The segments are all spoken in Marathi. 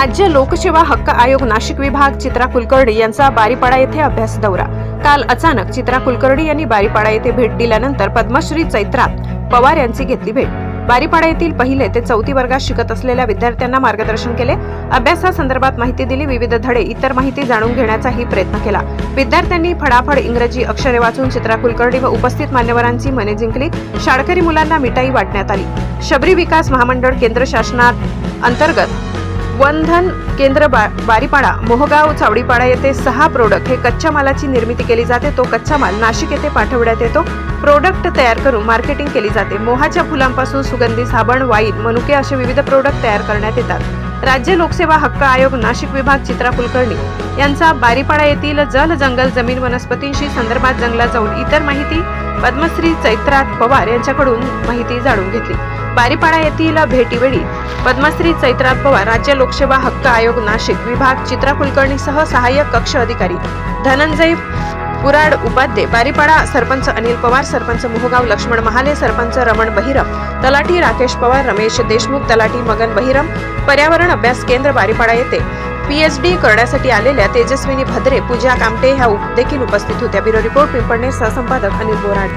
राज्य लोकसेवा हक्क आयोग नाशिक विभाग चित्रा कुलकर्णी यांचा बारीपाडा येथे अभ्यास दौरा. काल अचानक चित्रा कुलकर्णी यांनी बारीपाडा येथे भेट दिल्यानंतर पद्मश्री चैत्रात पवार यांची घेतली भेट. बारीपाडा येथील पहिले ते चौथी वर्गात शिकत असलेल्या विद्यार्थ्यांना मार्गदर्शन केले. अभ्यासासंदर्भात माहिती दिली. विविध धडे इतर माहिती जाणून घेण्याचाही प्रयत्न केला. विद्यार्थ्यांनी फडाफड इंग्रजी अक्षरे वाचून चित्रा कुलकर्णी व उपस्थित मान्यवरांची मने जिंकली. शाळकरी मुलांना मिठाई वाटण्यात आली. शबरी विकास महामंडळ केंद्र शासनात अंतर्गत वनधन केंद्र बा- बारीपाडा मोहगाव चावडीपाडा येथे सहा प्रोडक्ट हे कच्च्या मालाची निर्मिती केली जाते. तो कच्चा माल नाशिक येथे पाठवण्यात येतो. प्रोडक्ट तयार करून मार्केटिंग केली जाते. मोहाच्या फुलांपासून सुगंधी साबण वाईन मनुके असे विविध प्रोडक्ट तयार करण्यात येतात. राज्य लोकसेवा हक्क आयोग नाशिक विभाग चित्रा कुलकर्णी यांचा बारीपाडा येथील जल जंगल जमीन वनस्पतींशी संदर्भात जंगलात जाऊन इतर माहिती पद्मश्री चैत्रात पवार यांच्याकडून माहिती जाणून घेतली. बारीपाडा येथील भेटीवेळी पद्मश्री चैत्रात पवार राज्य लोकसेवा हक्क आयोग नाशिक विभाग चित्रा कुलकर्णीसह सहाय्यक कक्ष अधिकारी धनंजय पुराड उपाध्ये बारीपाडा सरपंच अनिल पवार सरपंच मोहगाव लक्ष्मण महाले सरपंच रमण बहिरम तलाठी राकेश पवार रमेश देशमुख तलाठी मगन बहिरम पर्यावरण अभ्यास केंद्र बारीपाडा येथे पीएचडी करण्यासाठी आलेल्या तेजस्विनी भद्रे पूजा कामटे ह्या देखील उपस्थित होत्या. ब्युरो रिपोर्ट पिंपळणे सहसंपादक अनिल बोराड.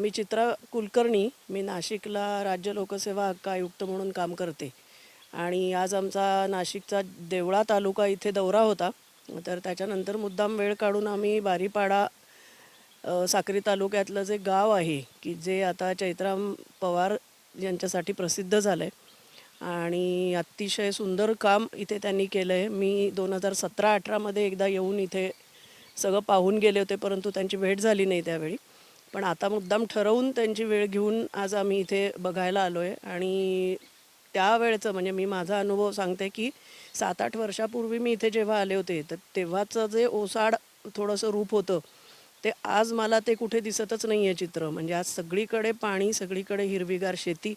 मी चित्रा कुलकर्णी. मी नाशिकला राज्य लोकसेवा हक्क आयुक्त म्हणून काम करते. आणि आज आमचा नाशिकचा देवळा तालुका इथे दौरा होता. तर त्याच्यानंतर मुद्दाम वेळ काढून आम्ही बारीपाडा साक्री तालुक्यातलं जे गाव आहे की जे आता चैत्राम पवार यांच्यासाठी प्रसिद्ध झालं आहे आणि अतिशय सुंदर काम इथे त्यांनी केलं आहे मी दोन हजार सतरा अठरामध्ये एकदा येऊन इथे सगळं पाहून गेले होते परंतु त्यांची भेट झाली नाही त्यावेळी. पण आता मुद्दाम ठरवून त्यांची वेळ घेऊन आज आम्ही इथे बघायला आलो आहे आणि त्यावेळेचं म्हणजे मी माझा अनुभव सांगते की सात आठ वर्षापूर्वी मी इथे जेव्हा आले होते तर तेव्हाचं जे ओसाड थोडंसं रूप होतं ते आज मला ते कुठे दिसतच नाही आहे चित्र. म्हणजे आज सगळीकडे पाणी सगळीकडे हिरवीगार शेती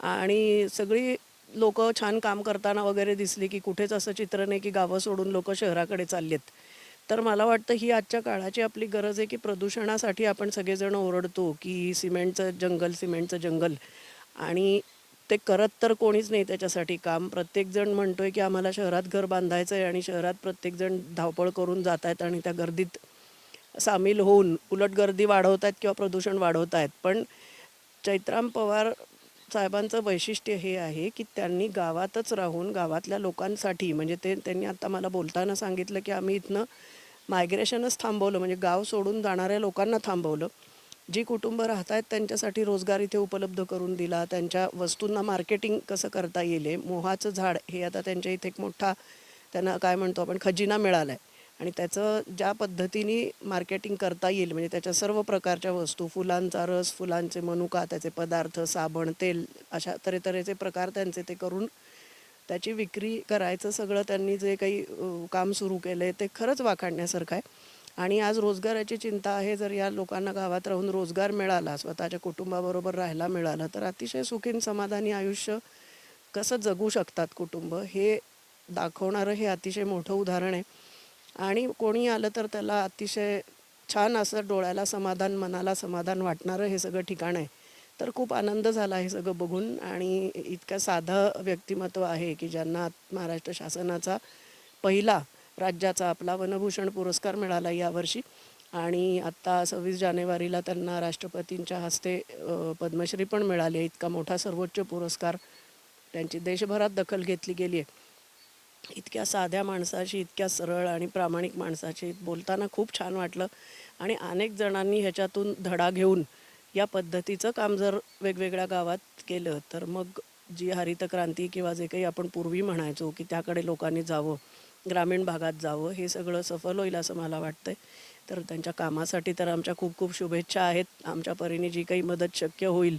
आणि सगळी लोक छान काम करताना वगैरे दिसली की कुठेच असं चित्र नाही की गावं सोडून लोक शहराकडे चाललेत. तर मला वाटतं ही आजच्या काळाची आपली गरज आहे की प्रदूषणासाठी आपण सगळेजण ओरडतो की सिमेंटचं जंगल सिमेंटचं जंगल. आणि ते करत तर कोणीच नाही त्याच्यासाठी काम. प्रत्येकजण म्हणतोय की आम्हाला शहरात घर बांधायचं आहे आणि शहरात प्रत्येकजण धावपळ करून जात आहेत आणि त्या गर्दीत सामील होऊन उलट गर्दी वाढवत आहेत किंवा प्रदूषण वाढवत आहेत पण चैत्राम पवार साहेबांचं वैशिष्ट्य हे आहे की त्यांनी गावातच राहून गावातल्या लोकांसाठी म्हणजे ते त्यांनी आता मला बोलताना सांगितलं की आम्ही इथनं मायग्रेशनच थांबवलं म्हणजे गाव सोडून जाणाऱ्या लोकांना थांबवलं. जी कुटुंबं राहत आहेत त्यांच्यासाठी रोजगार इथे उपलब्ध करून दिला त्यांच्या वस्तूंना मार्केटिंग कसं करता येईल मोहाचं झाड हे आता त्यांच्या इथे एक मोठा त्यांना काय म्हणतो आपण खजिना मिळाला आहे आणि त्याचं ज्या पद्धतीने मार्केटिंग करता येईल म्हणजे त्याच्या सर्व प्रकारच्या वस्तू फुलांचा रस फुलांचे मनुका त्याचे पदार्थ साबण तेल अशा तऱ्हेतऱ्हेचे प्रकार त्यांचे ते करून त्याची विक्री करायचं सगळं त्यांनी जे काही काम सुरू केलं आहे ते खरंच वाखाणण्यासारखं आहे. आणि आज रोजगाराची चिंता आहे जर या लोकांना गावात राहून रोजगार मिळाला स्वतःच्या कुटुंबाबरोबर राहायला मिळालं तर अतिशय सुखीन समाधानी आयुष्य कसं जगू शकतात कुटुंब हे दाखवणारं हे अतिशय मोठं उदाहरण आहे. आणि कोणी आलं तर त्याला अतिशय छान असं डोळ्याला समाधान मनाला समाधान वाटणारं हे सगळं ठिकाण आहे. तर खूप आनंद झाला हे सगळं बघून आणि इतकं साधं व्यक्तिमत्व आहे की ज्यांना महाराष्ट्र शासनाचा पहिला राज्याचा आपला वनभूषण पुरस्कार मिळाला यावर्षी. आणि आत्ता सव्वीस जानेवारीला त्यांना राष्ट्रपतींच्या हस्ते पद्मश्री पण मिळाली आहे. इतका मोठा सर्वोच्च पुरस्कार त्यांची देशभरात दखल घेतली गेली आहे. इतक्या साध्या माणसाशी इतक्या सरळ आणि प्रामाणिक माणसाशी बोलताना खूप छान वाटलं. आणि अनेक जणांनी ह्याच्यातून धडा घेऊन या पद्धतीचं काम जर वेगवेगळ्या गावात केलं तर मग जी हरित क्रांती किंवा जे काही आपण पूर्वी म्हणायचो की त्याकडे लोकांनी जावं ग्रामीण भागात जावं हे सगळं सफल होईल असं मला वाटतंय. तर त्यांच्या कामासाठी तर आमच्या खूप खूप शुभेच्छा आहेत. आमच्या परीने जी काही मदत शक्य होईल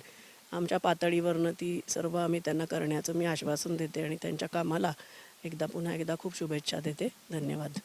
आमच्या पातळीवरनं ती सर्व आम्ही त्यांना करण्याचं मी आश्वासन देते आणि त्यांच्या कामाला एकदा पुन्हा एकदा खूप शुभेच्छा देते. धन्यवाद.